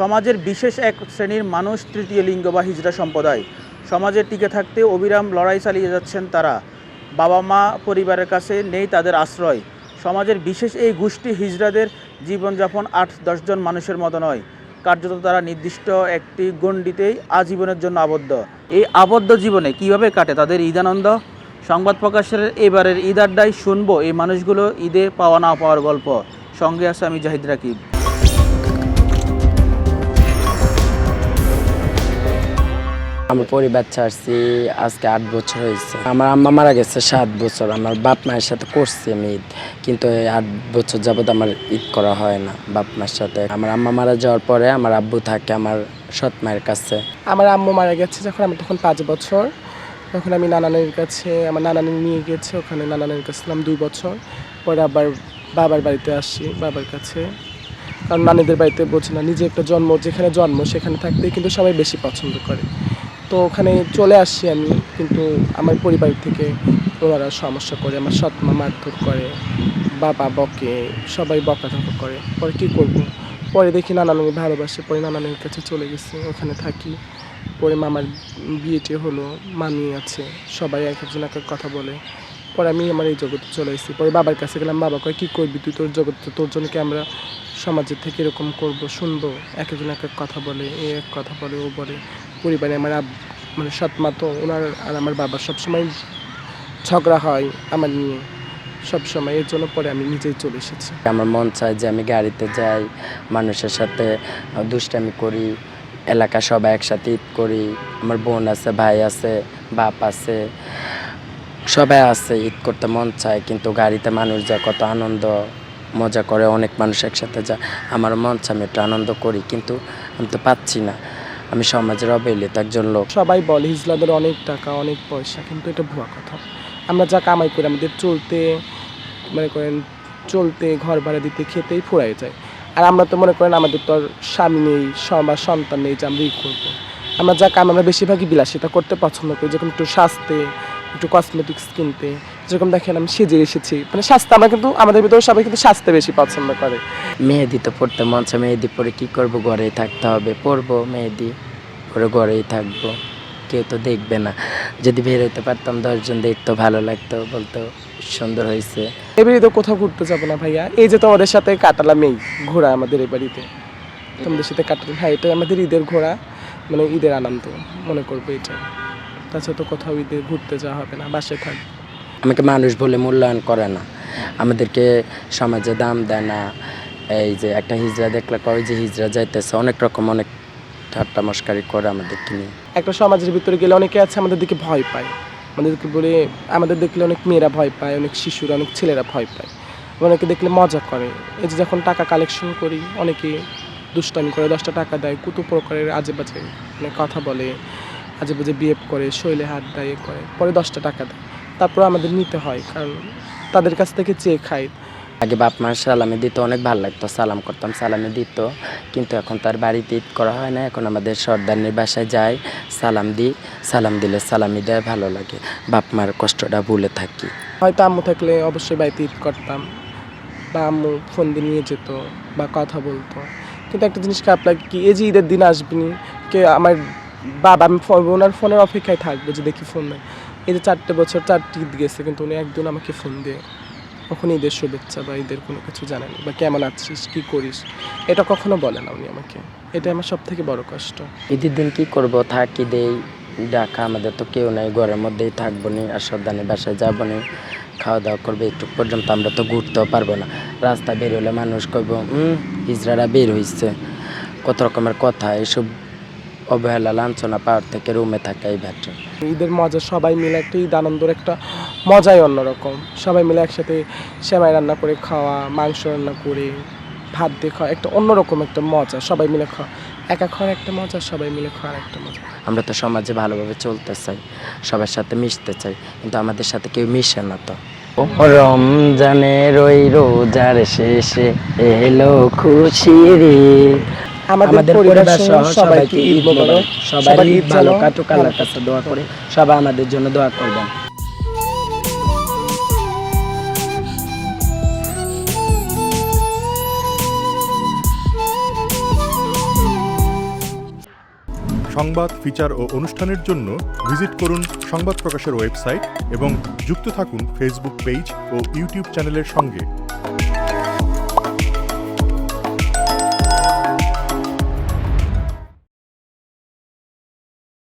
সমাজের বিশেষ এক শ্রেণির মানুষ তৃতীয় লিঙ্গ বা হিজড়া সম্প্রদায়। সমাজে টিকে থাকতে অবিরাম লড়াই চালিয়ে যাচ্ছেন তারা। বাবা মা পরিবারের কাছে নেই তাদের আশ্রয়। সমাজের বিশেষ এই গোষ্ঠী হিজড়াদের জীবনযাপন আট দশজন মানুষের মতো নয়। কার্যত তারা নির্দিষ্ট একটি গণ্ডিতেই আজীবনের জন্য আবদ্ধ। এই আবদ্ধ জীবনে কীভাবে কাটে তাদের ঈদানন্দ? সংবাদ প্রকাশের এবারের ঈদ আড্ডায় শুনব এই মানুষগুলো ঈদে পাওয়া না পাওয়ার গল্প। সঙ্গে আছে আমি জাহিদ রাকিব। আমার পরিবার ছাড়ছি আজকে আট বছর হয়েছে। আমার আম্মা মারা গেছে সাত বছর, আমার বাপ মায়ের সাথে করছি আমি ঈদ, কিন্তু এই আট বছর যাবত আমার ঈদ করা হয় না বাপ মায়ের সাথে। আমার আম্মা মারা যাওয়ার পরে আমার আব্বু থাকে আমার সৎ মায়ের কাছে। আমার আম্মু মারা গেছে যখন আমি তখন পাঁচ বছর, তখন আমি নানানের কাছে, আমার নানানি নিয়ে গেছে, ওখানে নানানের কাছে ছিলাম দুই বছর। পরে আবার বাবার বাড়িতে আসি, বাবার কাছে। কারণ নানিদের বাড়িতে বোঝে না, নিজে একটা জন্ম, যেখানে জন্ম সেখানে থাকতেই কিন্তু সবাই বেশি পছন্দ করে। তো ওখানে চলে আসি আমি, কিন্তু আমার পরিবার থেকে ওনারা সমস্যা করে, আমার সৎ মা মারধর করে, বাবা বকে, সবাই বকাঝকা করে। পরে কী করব? পরে দেখি নানানি ভালোবাসে, পরে নানানের কাছে চলে গেছি, ওখানে থাকি। পরে মামার বিয়েটি হলো, মামি আছে, সবাই এক একজন এক কথা বলে। পরে আমি আমার এই জগতে চলে এসেছি। পরে বাবার কাছে গেলাম, বাবা কয়, কী করবি তুই? তোর জগতে, তোর জন্য কি আমরা সমাজের থেকে এরকম করব, শুনব? এক একজন এক এক কথা বলে, এ এক কথা বলে, ও বলে। পরিবারে আমার মানে সৎ মা তো ওনার আর আমার বাবা সবসময় ঝগড়া হয় আমার নিয়ে সব সময় এর জন্য পরে আমি নিজেই চলে এসেছি। আমার মন চায় যে আমি গাড়িতে যাই, মানুষের সাথে দুষ্টামি করি, এলাকা সবাই একসাথে ঈদ করি, আমার বোন আছে, ভাই আছে, বাপ আছে, সবাই আছে, ঈদ করতে মন চায়, কিন্তু গাড়িতে মানুষ যায়, কত আনন্দ, মজা করে অনেক মানুষ একসাথে যায়। আমার মন চায় আমি একটু আনন্দ করি, কিন্তু আমি তো পাচ্ছি না। আমি সমাজের অবহেলিত একজন লোক। সবাই বলে, হিজলাদের অনেক টাকা, অনেক পয়সা, কিন্তু এটা ভুয়া কথা। আমরা যা কামাই করি, আমাদের চলতে, মনে করেন, চলতে ঘর ভাড়া দিতে, খেতেই ফুরাই যায়। আর আমরা তো মনে করেন, আমাদের তো আর স্বামী নেই বা সন্তান নেই, যে আমরা ই করব। আমরা যা কাম আমরা বেশিরভাগই বিলাসিতা করতে পছন্দ করি, যেরকম একটু সাজতে একটু কসমেটিক্স কিনতে। যেরকম দেখেন আমি সেজে এসেছি। মানে স্বাস্থ্য আমরা কিন্তু আমাদের ভিতরে সবাই কিন্তু স্বাস্থ্য বেশি পছন্দ করে। মেহেদি তো পড়তে মন চায় মেহেদি পরে কি করব? ঘরেই থাকতে হবে। পরবো মেহেদি পরে ঘরেই থাকব। কেউ তো দেখবে না। যদি বের হইতে পারতাম দশজন দেখতো ভালো লাগতো বলতো সুন্দর হয়েছে এবারে তো কোথাও ঘুরতে যাব না ভাইয়া। এই যে তোমাদের সাথে কাটালাম এই ঘোরা আমাদের এই বাড়িতে। তোমাদের সাথে কাটালাম। হ্যাঁ এটা আমাদের ঈদের ঘোরা মানে ঈদের আনন্দ। মনে করব এটা তাছাড়া তো কোথাও ঈদে ঘুরতে যাওয়া হবে না বাসে থাকব আমাকে মানুষ বলে মূল্যায়ন করে না। আমাদেরকে সমাজে দাম দেয় না। এই যে একটা হিজড়া দেখলে কয় যে হিজড়া যাইতেছে অনেক রকম অনেক ঠাট্টা মস্কারি করে আমাদেরকে নিয়ে। একটা সমাজের ভিতরে গেলে অনেকে আছে আমাদের দিকে ভয় পায়। আমাদেরকে বলে আমাদের দেখলে অনেক মেয়েরা ভয় পায় অনেক শিশুরা অনেক ছেলেরা ভয় পায়। অনেকে দেখলে মজা করে। এই যে যখন টাকা কালেকশন করি অনেকে দুষ্টামি করে দশটা টাকা দেয় কুতু প্রকারের আজে বাজে মানে কথা বলে। আজে বাজে বিহেভ করে শৈলে হাত দেয় করে পরে দশটা টাকা দেয়। তারপর আমাদের নিতে হয় কারণ তাদের কাছ থেকে চেয়ে খাই। আগে বাপ মার সালামি দিত অনেক ভালো লাগতো সালাম করতাম সালামি দিত কিন্তু এখন তার বাড়িতে ঈদ করা হয় না এখন আমাদের সর্দারনির বাসায় যাই সালাম দিই সালাম দিলে সালামি দেয় ভালো লাগে। বাপ মার কষ্টটা ভুলে থাকি। হয়তো আম্মু থাকলে অবশ্যই বাড়িতে ঈদ করতাম বা আম্মু ফোন দিয়ে নিয়ে যেত বা কথা বলতো। কিন্তু একটা জিনিস খারাপ লাগে কি এই যে ঈদের দিন আসবেনি কে আমার বাবা, আমি ওনার ফোনের অপেক্ষায় থাকব যে দেখি ফোন নেই। এই যে চারটে বছর চারটি ঈদ গেছে, কিন্তু উনি একদিন আমাকে ফোন দিয়ে, কখন ঈদের শুভেচ্ছা বা ঈদের কোনো কিছু জানেনি? বা কেমন আছিস? কী করিস? এটা কখনো বলে না উনি আমাকে। এটা আমার সব থেকে বড় কষ্ট। ঈদের দিন কি করব? থাকি দেই ডাকা আমাদের তো কেউ নাই, ঘরের মধ্যেই থাকব নি, আর সর্দানের বাসায় যাব নি। খাওয়া দাওয়া করবে, একটু পর্যন্ত আমরা তো ঘুরতেও পারব না। রাস্তা বের হলে মানুষ কইব হুম বের হইছে। কত রকমের কথা, এসব অবহেলা লাঞ্ছনা পাওয়ার থেকে রুমে থাকাই বেটার ঈদের মজা সবাই মিলে একটা ঈদ আনন্দর একটা মজাই অন্যরকম। সবাই মিলে একসাথে সেমাই রান্না করে খাওয়া মাংস রান্না করে ভাত দিয়ে খাওয়া একটা অন্যরকম একটা মজা। সবাই মিলে খাওয়া একা খাওয়ার একটা মজা সবাই মিলে খাওয়ার একটা মজা। আমরা তো সমাজে ভালোভাবে চলতে চাই সবার সাথে মিশতে চাই কিন্তু আমাদের সাথে কেউ মিশে না তো। রমজানের ওই রোজার শেষে এলো খুশির ঈদ। আমাদের পরিবার সহ সবাইকে ঈদ মোবারক। ঈদ ভালো কাটুক আল্লাহর কাছে দোয়া করে। সবাই আমাদের জন্য দোয়া করবেন। সংবাদ ফিচার ও অনুষ্ঠানের জন্য ভিজিট করুন সংবাদ প্রকাশের ওয়েবসাইট এবং যুক্ত থাকুন ফেসবুক পেজ ও ইউটিউব চ্যানেলের সঙ্গে।